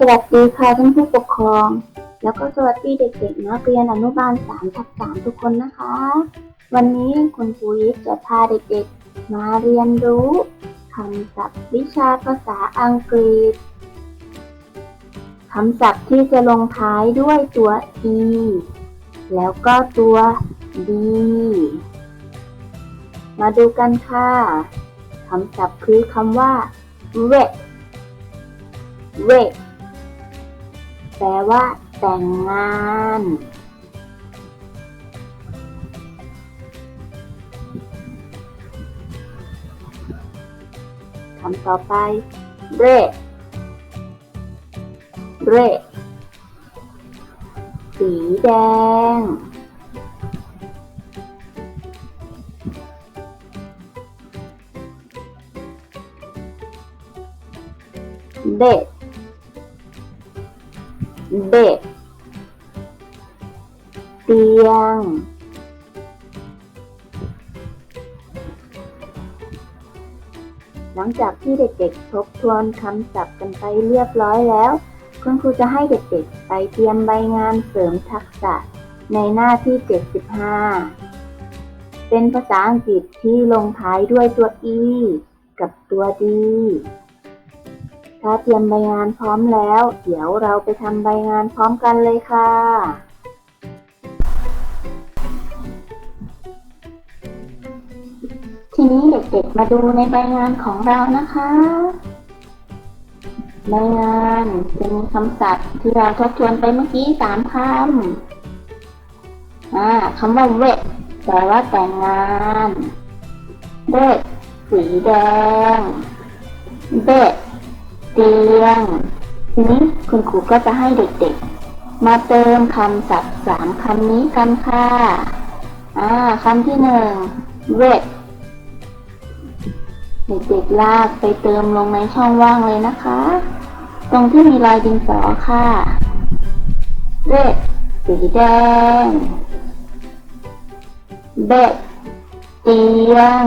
สวัสดีค่ะท่านผู้ปกครอง แล้วก็สวัสดีเด็กๆนักเรียนอนุบาลสามทับสามทุกคนนะคะ วันนี้คุณครูยิปจะพาเด็กๆ มาเรียนรู้คำศัพท์วิชาภาษาอังกฤษคำศัพท์ที่จะลงท้ายด้วยตัว e แล้วก็ตัว d มาดูกันค่ะคำศัพท์คือคำว่า wet wed แปลว่า แต่งงาน คำต่อไป red red สีแดง เด็ด เด็ด เตียง หลังจากที่เด็กๆทบทวนคำศัพท์กันไปเรียบร้อยแล้ว คุณครูจะให้เด็กๆไปเตรียมใบงานเสริมทักษะในหน้าที่ 75 เป็นภาษาอังกฤษที่ลงท้ายด้วยตัว e กับตัว d ถ้าเตรียมใบงานพร้อมแล้ว เดี๋ยวเราไปทำใบงานพร้อมกันเลยค่ะทีนี้เด็กๆมาดูในใบงานของเรานะคะ ใบงานจะมีคำศัพท์ที่เราทบทวนไปเมื่อกี้สามคำอ่าคำว่า wet แปลว่าแต่งงาน red สีแดง bed เตียง ทีนี้คุณครูก็จะให้เด็กๆ มาเติมคำศัพท์สามคำนี้กันค่ะ อ่าคำที่หนึ่ง red เด็กๆลากไปเติมลงในช่องว่างเลยนะคะ ตรงที่มีรอยดินสอค่ะ red สีแดง bed เตียง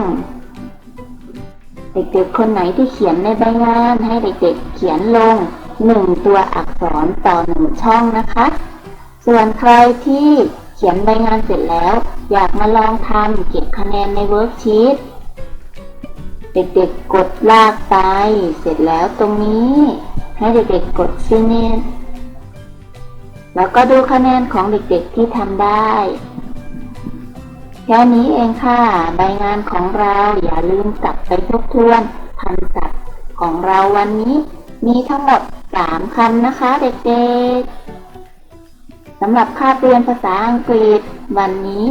เด็กๆคนไหนที่เขียนในใบงานให้เด็กๆเขียนลงหนึ่งตัวอักษรต่อหนึ่งช่องนะคะ ส่วนใครที่เขียนใบงานเสร็จแล้ว อยากมาลองทำเก็บคะแนนในเวิร์กชีตเด็กๆกดลากไป เสร็จแล้วตรงนี้ ให้เด็กๆกดซีเนตแล้วก็ดูคะแนนของเด็กๆที่ทำได้ แค่นี้เองค่ะ ใบงานของเราอย่าลืมกลับไปทบทวนคำศัพท์ของเราวันนี้ มีทั้งหมด 3คำนะคะเด็กๆสำหรับค่าเรียนภาษาอังกฤษ วันนี้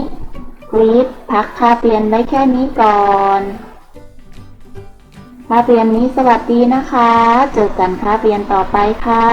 กรีดพักค่าเรียนไว้แค่นี้ก่อนค่าเรียนนี้สวัสดีนะคะ เจอกันค่าเรียนต่อไปค่ะ